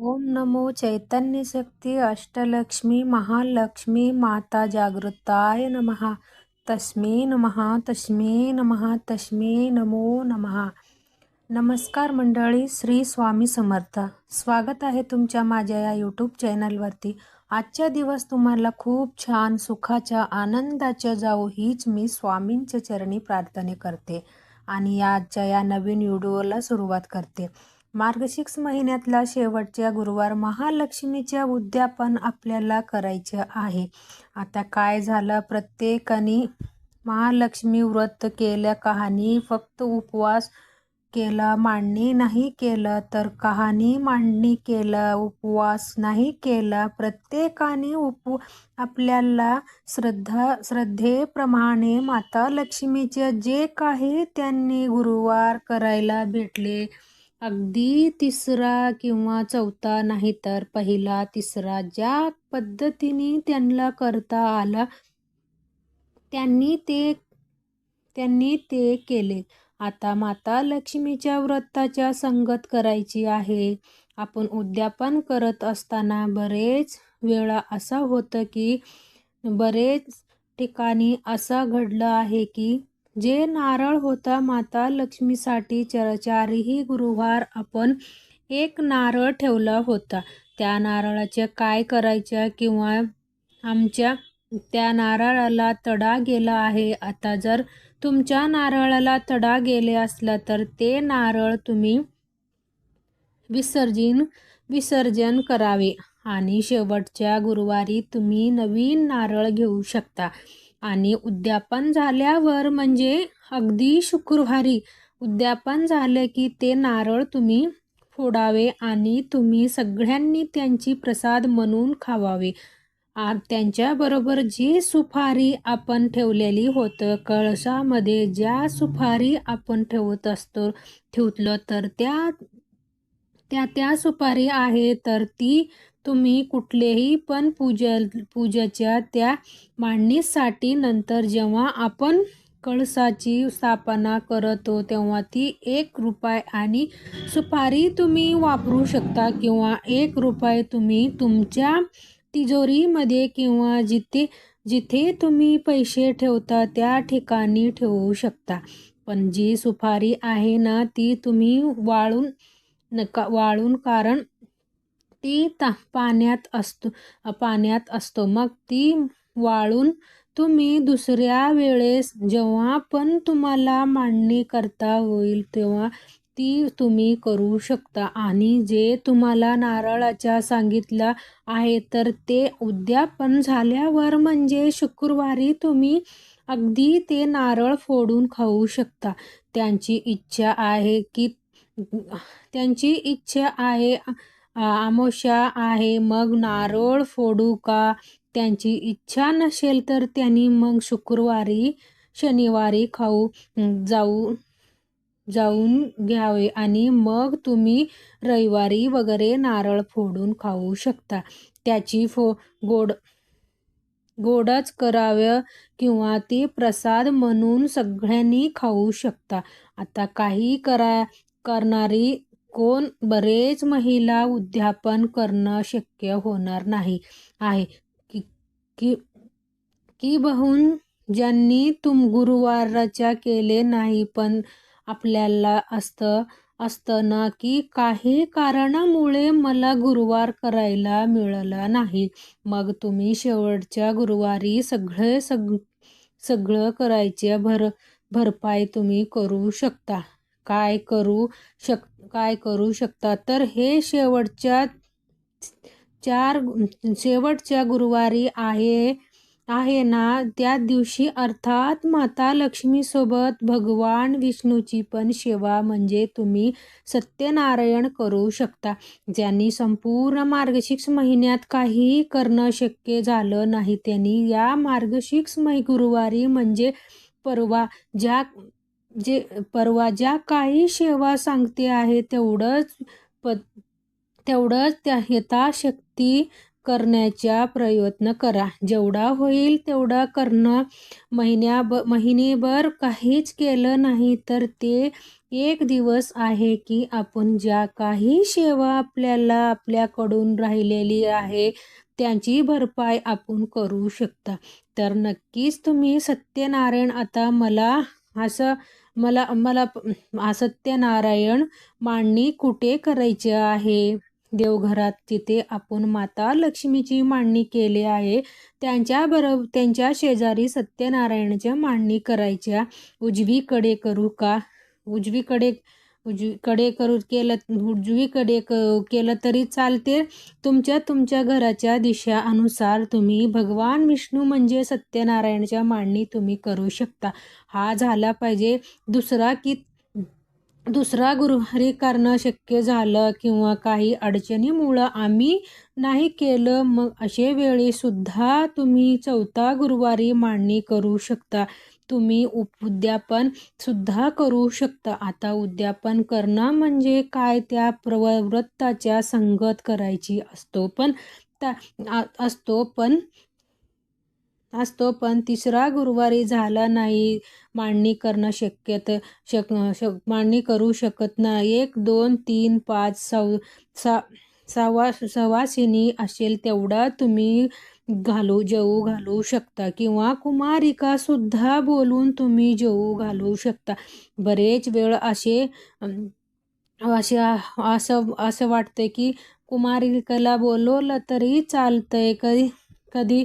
ओम नमो चैतन्य शक्ती अष्टलक्ष्मी महालक्ष्मी माता जागृताय नमहा तस्मे नमः तस्मे नमः तस्मे नमो नमहा नमस्कार मंडळी श्री स्वामी समर्थ। स्वागत आहे तुमच्या माझ्या या यूट्यूब चॅनलवरती आजचा दिवस तुम्हाला खूप छान सुखाच्या आनंदाच्या जाऊ हीच मी स्वामींच्या चरणी प्रार्थना करते आणि आजच्या या नवीन व्हिडिओला सुरुवात करते. मार्गशीर्ष महिन्यातला शेवटच्या गुरुवार महालक्ष्मीच्या उद्यापन आपल्याला करायचं आहे. आता काय झालं? प्रत्येकाने महालक्ष्मी व्रत केलं. कहाणी फक्त उपवास केला मांडणी नाही केलं. तर कहाणी मांडणी केलं उपवास नाही केला. प्रत्येकाने उप आपल्याला श्रद्धा श्रद्धेप्रमाणे माता लक्ष्मीचे जे काही त्यांनी गुरुवार करायला भेटले अगदी तिसरा किंवा चौथा नाही तर पहिला तिसरा ज्या पद्धतीने त्यांना करता आला त्यांनी ते त्यांनी ते केले. आता माता लक्ष्मीच्या व्रताच्या संगत करायची आहे. आपण उद्यापन करत असताना बरेच वेळा असं होतं की बरेच ठिकाणी असं घडलं आहे की जे नारळ होता माता लक्ष्मीसाठी चर चारही गुरुवार आपण एक नारळ ठेवला होता. त्या नारळाचे काय करायचं किंवा आमच्या त्या नारळाला तडा गेला आहे. आता जर तुमच्या नारळाला तडा गेले असला तर ते नारळ तुम्ही विसर्जन विसर्जन करावे. आणि शेवटच्या गुरुवारी तुम्ही नवीन नारळ घेऊ शकता. आणि उद्यापन झाल्यावर म्हणजे अगदी शुक्रवारी उद्यापन झालं की ते नारळ तुम्ही फोडावे आणि तुम्ही सगळ्यांनी त्यांची प्रसाद म्हणून खावावे. त्यांच्याबरोबर जी सुपारी आपण ठेवलेली होतं कळसामध्ये ज्या सुपारी आपण ठेवत असतो ठेवलं तर त्या त्या त्या सुपारी आहे तर ती तुम्ही कुठलेही पण पूजा पूजेच्या त्या मांडणीसाठी नंतर जेव्हा आपण कळसाची स्थापना करतो तेव्हा ती एक रुपये आणि सुपारी तुम्ही वापरू शकता किंवा एक रुपये तुम्ही तुमच्या तिजोरीमध्ये किंवा जिथे जिथे तुम्ही पैसे ठेवता त्या ठिकाणी ठेवू शकता. पण जी सुपारी आहे ना ती तुम्ही वाळून नका वाळून कारण ती ता पाण्यात असतो पाण्यात असतो. मग ती वाळून तुम्ही दुसऱ्या वेळेस जेव्हा पण तुम्हाला मांडणी करता होईल तेव्हा ती तुम्ही करू शकता. आणि जे तुम्हाला नारळाच्या सांगितलं आहे तर ते उद्यापन झाल्यावर म्हणजे शुक्रवारी तुम्ही अगदी ते नारळ फोडून खाऊ शकता. त्यांची इच्छा आहे की त्यांची इच्छा आहे आमोशा आहे मग नारळ फोडू का? त्यांची इच्छा नसेल तर त्यांनी मग शुक्रवारी शनिवारी खाऊ जाऊ जाऊन घ्यावे आणि मग तुम्ही रविवारी वगैरे नारळ फोडून खाऊ शकता. त्याची फो गोड गोडच करावं किंवा ती प्रसाद म्हणून सगळ्यांनी खाऊ शकता. आता काही करा करणारी कोण बरेच महिला उद्यापन करणं शक्य होणार नाही. आहे. की की की बहुन ज्यांनी तुम गुरुवाराच्या केले नाही पण आपल्याला असतं असतं ना की काही कारणामुळे मला गुरुवार करायला मिळाला नाही. मग तुम्ही शेवटच्या गुरुवारी सगळे सग सगळं करायचे भर भरपाई तुम्ही करू शकता. काय करू शक काय करू शकता तर हे शेवटच्या चार शेवटच्या गुरुवारी आहे आहे ना? त्या दिवशी अर्थात माता लक्ष्मीसोबत भगवान विष्णूची पण सेवा म्हणजे तुम्ही सत्यनारायण करू शकता. ज्यांनी संपूर्ण मार्गशीर्ष महिन्यात काही करणं शक्य झालं नाही त्यांनी या मार्गशीर्ष मै गुरुवारी म्हणजे परवा ज्या जे परवा ज्या काही सेवा सांगते आहे तेवढंच प तेवढंच त्या यथाशक्ती करण्याचा प्रयत्न करा. जेवढा होईल तेवढा करणं. महिन्या ब महिनेभर काहीच केलं नाही तर ते एक दिवस आहे की आपण ज्या काही सेवा आपल्याला आपल्याकडून राहिलेली आहे त्यांची भरपाई आपण करू शकता. तर नक्कीच तुम्ही सत्यनारायण आता मला असं मला मला सत्यनारायण मांडणी कुठे करायची आहे? देवघरात तिथे आपण माता लक्ष्मीची मांडणी केली आहे. त्यांच्याबरोबर त्यांच्या शेजारी सत्यनारायणाच्या मांडणी करायच्या. उजवीकडे करू का? उजवीकडे उजवीकडे करू केलं उजवीकडे क केलं तरी चालते. तुमच्या तुमच्या घराच्या दिशा अनुसार तुम्ही भगवान विष्णू म्हणजे सत्यनारायणच्या मांडणी तुम्ही करू शकता. हा झाला पाहिजे. दुसरा की दुसरा गुरुवारी करणं शक्य झालं किंवा काही अडचणीमुळं आम्ही नाही केलं मग असे वेळीसुद्धा तुम्ही चौथा गुरुवारी मांडणी करू शकता. तुम्ही उप उद्यापन सुद्धा करू शकता. आता उद्यापन करणं म्हणजे काय? त्या प्रवृत्ताच्या संगत करायची असतो पण त्या असतो पण असतो पण तिसरा गुरुवारी झाला नाही मांडणी करणं शक्यत शक शक मांडणी करू शकत नाही. एक दोन तीन पाच सव सा सवा सवासिनी असेल तेवढा तुम्ही घालू जेऊ घालू शकता किंवा कुमारिका सुद्धा बोलून तुम्ही जेऊ घालू शकता. बरेच वेळ असे असे असं असं वाटतं की कुमारिकेला बोलवलं तरी चालतंय. कधी कधी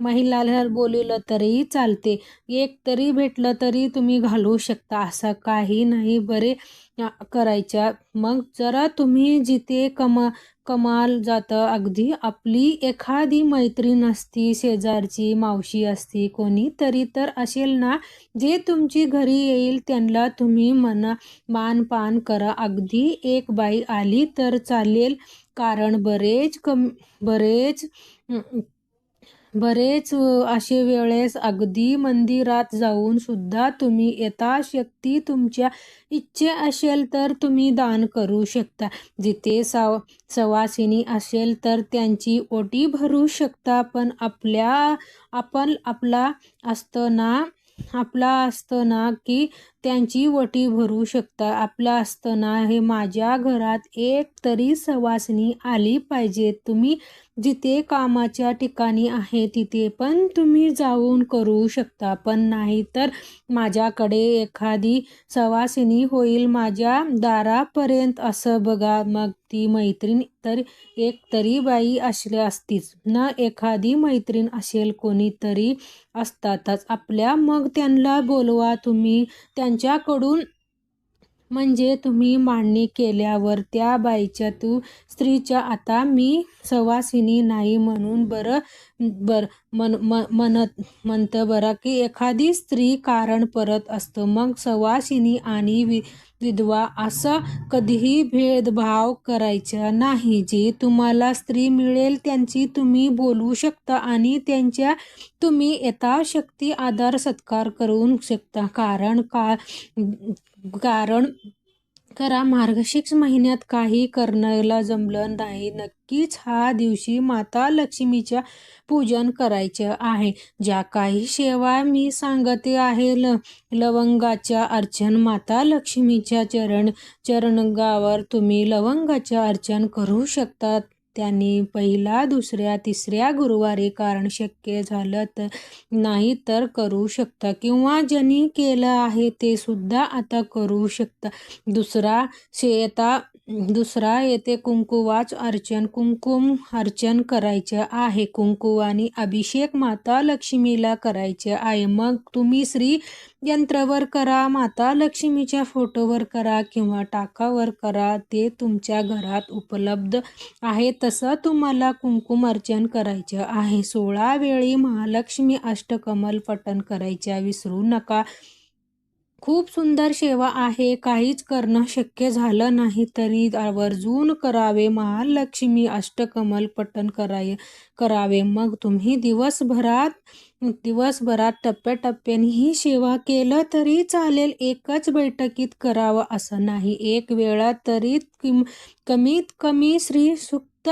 महिलाला बोलवलं तरीही चालते. एक तरी भेटलं तरी तुम्ही घालू शकता असं काही नाही. बरे करायच्या. मग जरा तुम्ही जिथे कमा कमाल जातं अगदी आपली एखादी मैत्रीण असती शेजारची मावशी असती कोणीतरी तर असेल ना जे तुमची घरी येईल त्यांना तुम्ही मना मानपान करा. अगदी एक बाई आली तर चालेल. कारण बरेच कम बरेच बरेच असे वेळेस अगदी मंदिरात जाऊन सुद्धा तुम्ही यथाशक्ती तुमच्या इच्छे असेल तर तुम्ही दान करू शकता. जिथे साव सवासिनी असेल तर त्यांची ओटी भरू शकता. पण आपल्या आपण आपला असताना आपला असतं ना की त्यांची वटी भरू शकता. आपला असताना हे माझ्या घरात एक तरी सवासनी आली पाहिजे. तुम्ही जिथे कामाच्या ठिकाणी आहे तिथे पण तुम्ही जाऊन करू शकता. पण नाही तर माझ्याकडे एखादी सवासिनी होईल माझ्या दारापर्यंत. असं बघा. मग ती मैत्रीण तर एक तरी बाई असली असतीच. ना एखादी मैत्रीण असेल कोणीतरी असतातच. आपल्या मग त्यांना बोलवा. तुम्ही त्या त्यांच्याकडून म्हणजे तुम्ही मांडणी केल्यावर त्या बाईच्या तू स्त्रीच्या आता मी सवासिनी नाही म्हणून बरं बर मन म्हणत म्हणतं बरं की एखादी स्त्री कारण परत असतं. मग सवासिनी आणि वि विधवा असा कधीही भेदभाव करायचा नाही. जे तुम्हाला स्त्री मिळेल त्यांची तुम्ही बोलू शकता आणि त्यांच्या तुम्ही यथाशक्ती आदर सत्कार करू शकता. कारण का कारण करा. मार्गशीर्ष महिन्यात काही करण्याला जमलं नाही. नक्कीच हा दिवशी माता लक्ष्मीच्या पूजन करायचं आहे. ज्या काही सेवा मी सांगते आहे ल लवंगाच्या अर्चन. माता लक्ष्मीच्या चरण चरणगावर तुम्ही लवंगाच्या अर्चन करू शकतात. त्यांनी पहिला दुसऱ्या तिसऱ्या गुरुवारी कारण शक्य झालं तर नाही तर करू शकता. किंवा ज्यांनी केलं आहे ते सुद्धा आता करू शकता. दुसरा शेता दुसरा येते कुंकुवाच अर्चन कुंकुम अर्चन करायचं आहे. कुंकुवानी अभिषेक माता लक्ष्मीला करायचे आहे. मग तुम्ही श्री यंत्रावर करा माता लक्ष्मीच्या फोटोवर करा किंवा टाकावर करा ते तुमच्या घरात उपलब्ध आहे. तसं तुम्हाला कुंकुम अर्चन करायचं आहे. सोळा वेळी महालक्ष्मी अष्टकमल पठण करायच्या विसरू नका. खूप सुंदर सेवा आहे. काहीच करणं शक्य झालं नाही तरी आवर्जून करावे. महालक्ष्मी अष्टकमल पठण कराय करावे. मग तुम्ही दिवसभरात दिवसभरात टप्प्याटप्प्याने ही सेवा केलं तरी चालेल. एकच बैठकीत करावं असं नाही. एक वेळा तरी किम कमीत कमी श्री सुक्त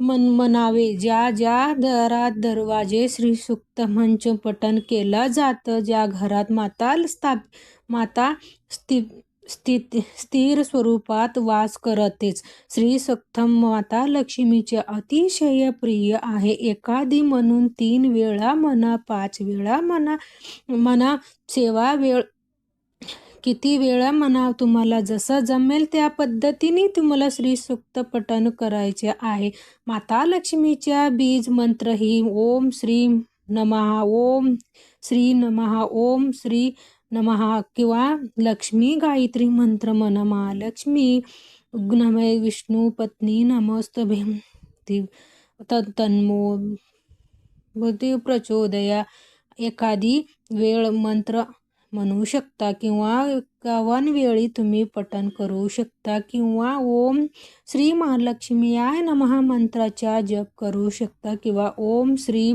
मन म्हणावे. ज्या ज्या दरात दरवाजे श्री सुक्त मंच पठण केलं जातं ज्या घरात माता स्थाप माता स्थि स्थित स्थिर स्वरूपात वास करतेच. श्री सप्तम माता लक्ष्मीचे अतिशय प्रिय आहे. एखादी म्हणून तीन वेळा म्हणा पाच वेळा म्हणा म्हणा सेवा वेळ किती वेळा म्हणा तुम्हाला जसं जमेल त्या पद्धतीने तुम्हाला श्री सुक्त पठन करायचे आहे. माता लक्ष्मीच्या बीज मंत्र ही ओम श्री नमहा ओम श्री नमहा ओम श्री नमहा किंवा लक्ष्मी गायत्री मंत्र मन महालक्ष्मी नमे विष्णू पत्नी नमस्तभे। तन्मो बुद्धी प्रचोदया। एखादी वेळ मंत्र म्हणू शकता किंवा एकावन्न वेळी तुम्ही पठण करू शकता किंवा ओम श्री महालक्ष्मी आय नमहा मंत्राचा जप करू शकता किंवा ओम श्री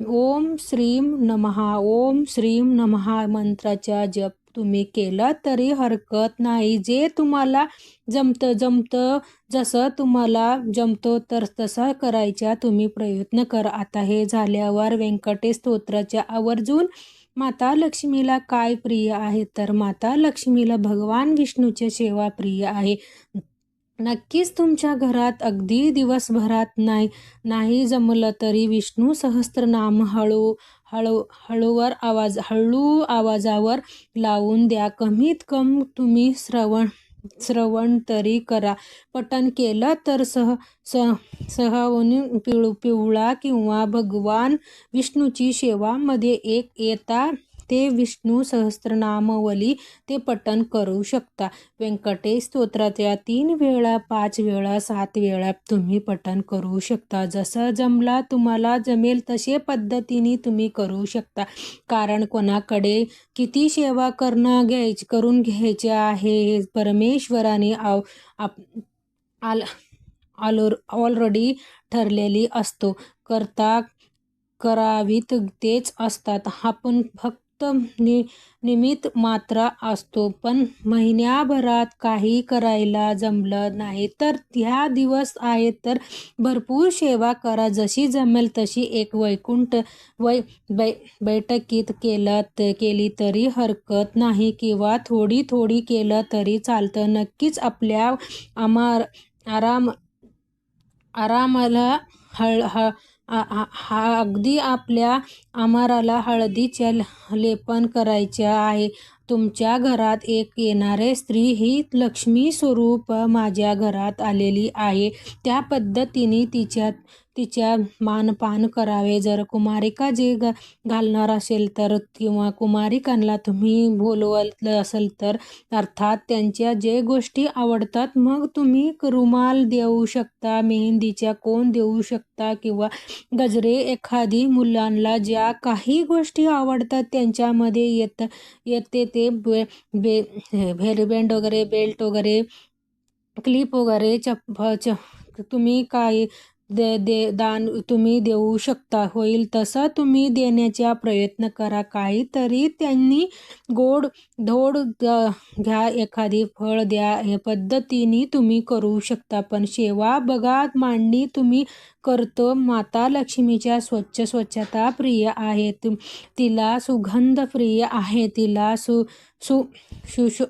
ओम श्रीम नमहा ओम श्रीम नमहा मंत्राचा जप तुम्ही केला तरी हरकत नाही. जे तुम्हाला जमतं जमतं जसं तुम्हाला जमतो तर तसा करायचा तुम्ही प्रयत्न करा. आता हे झाल्यावर व्यंकटेश स्तोत्राच्या आवर्जून माता लक्ष्मीला काय प्रिय आहे? तर माता लक्ष्मीला भगवान विष्णूच्या सेवा प्रिय आहे. नक्कीच तुमच्या घरात अगदी दिवसभरात नाही नाही जमलं तरी विष्णू सहस्त्रनाम हळू हळू हळूवर आवाज हळू आवाजावर लावून द्या. कमीत कम तुम्ही श्रवण श्रवण तरी करा. पठण केलं तर सह स सहवनी पिवळ पिवळा किंवा भगवान विष्णूची सेवामध्ये एक येता ते विष्णू सहस्त्रनामवली ते पठण करू शकता. व्यंकटेश स्तोत्राच्या तीन वेळा पाच वेळा सात वेळा तुम्ही पठण करू शकता. जसं जमला तुम्हाला जमेल तसे पद्धतीने तुम्ही करू शकता. कारण कोणाकडे किती सेवा करणं घ्यायची करून घ्यायचे आहे परमेश्वराने आव आप आल ऑल ऑलरेडी ठरलेली असतो. करता करावीत तेच असतात. आपण फक्त नि निमित्त मात्र असतो. पण महिन्याभरात काही करायला जमलं नाही. तर ह्या दिवस आहेत तर भरपूर सेवा करा. जशी जमेल तशी एक वैकुंठ वै बै बैठकीत केलं केली तरी हरकत नाही किंवा थोडी थोडी केलं तरी चालतं. नक्कीच आपल्या आमार आराम आरामाला हळ हळ हा अगदी आपल्या आमाराला हळदीच्या लेपन करायचे आहे. तुमच्या घरात एक येणारे स्त्री ही लक्ष्मी स्वरूप माझ्या घरात आलेली आहे. त्या पद्धतीने तिच्या तिच्या मानपान करावे. जर कुमारिका जे ग घालणार असेल तर किंवा कुमारिकांना तुम्ही बोलवलं असेल तर अर्थात त्यांच्या जे गोष्टी आवडतात मग तुम्ही रुमाल देऊ शकता मेहंदीच्या कोण देऊ शकता किंवा गजरे एखादी मुलांना ज्या काही गोष्टी आवडतात त्यांच्यामध्ये येत येते ते बे बे हेअरबँड वगैरे बेल्ट वगैरे क्लिप वगैरे चप च तुम्ही काही दे दे दान तुम्ही देऊ शकता. होईल तसं तुम्ही देण्याचा प्रयत्न करा. काहीतरी त्यांनी गोड धोड घ्या एखादी फळ द्या हे पद्धतीने तुम्ही करू शकता. पण सेवा बघा मांडणी तुम्ही करतो. माता लक्ष्मीच्या स्वच्छ स्वच्छता प्रिय आहे. तिला सुगंध प्रिय आहे. तिला सु सु सुशो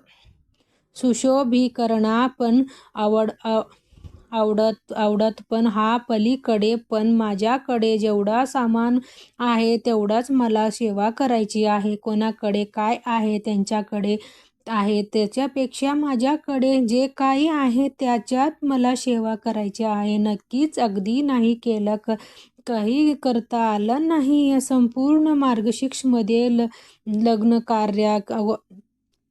सुशोभीकरणा पण आवड आवडत आवडत पण हा पलीकडे पण माझ्याकडे जेवढा सामान आहे तेवढाच मला सेवा करायची आहे. कोणाकडे काय आहे त्यांच्याकडे आहे त्याच्यापेक्षा माझ्याकडे जे काही आहे त्याच्यात मला सेवा करायची आहे. नक्कीच अगदी नाही केलं क काही करता आलं नाही. संपूर्ण मार्गशीर्षमध्ये ल लग्न कार्या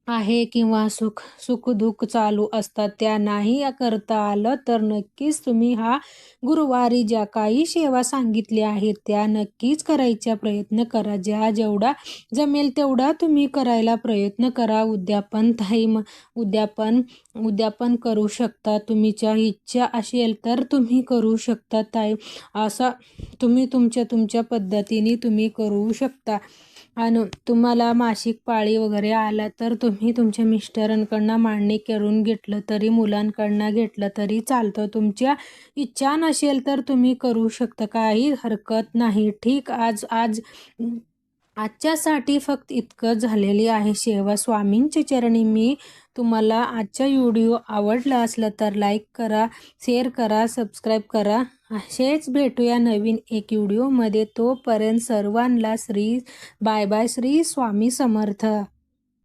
आहे किंवा सुख सुखदुःख चालू असतात त्या नाही करता आलं तर नक्कीच तुम्ही हा गुरुवारी ज्या काही सेवा सांगितल्या आहेत त्या नक्कीच करायचा प्रयत्न करा. ज्या जेवढा जमेल तेवढा तुम्ही करायला प्रयत्न करा. उद्यापन थाईम उद्यापन उद्यापन करू शकता. तुमच्या इच्छा असेल तर तुम्ही करू शकता ताई. असा तुम्ही तुमच्या तुमच्या पद्धतीने तुम्ही करू शकता. आणि तुम्हाला मासिक पाळी वगैरे आला तर तुम्ही तुमच्या मिस्टरांकडनं मांडणी करून घेतलं तरी मुलांकडनं घेतलं तरी चालतं. तुमच्या इच्छा नसेल तर तुम्ही करू शकता. काही हरकत नाही. ठीक? आज आज आजच्यासाठी फक्त इतकं झालेली आहे. शेवा स्वामींच्या चरणी. मी तुम्हाला आजचा व्हिडिओ आवडला असला तर लाईक करा शेअर करा सबस्क्राईब करा. असेच भेटूया नवीन एक व्हिडिओमध्ये. तोपर्यंत सर्वांना श्री बाय बाय श्री स्वामी समर्थ.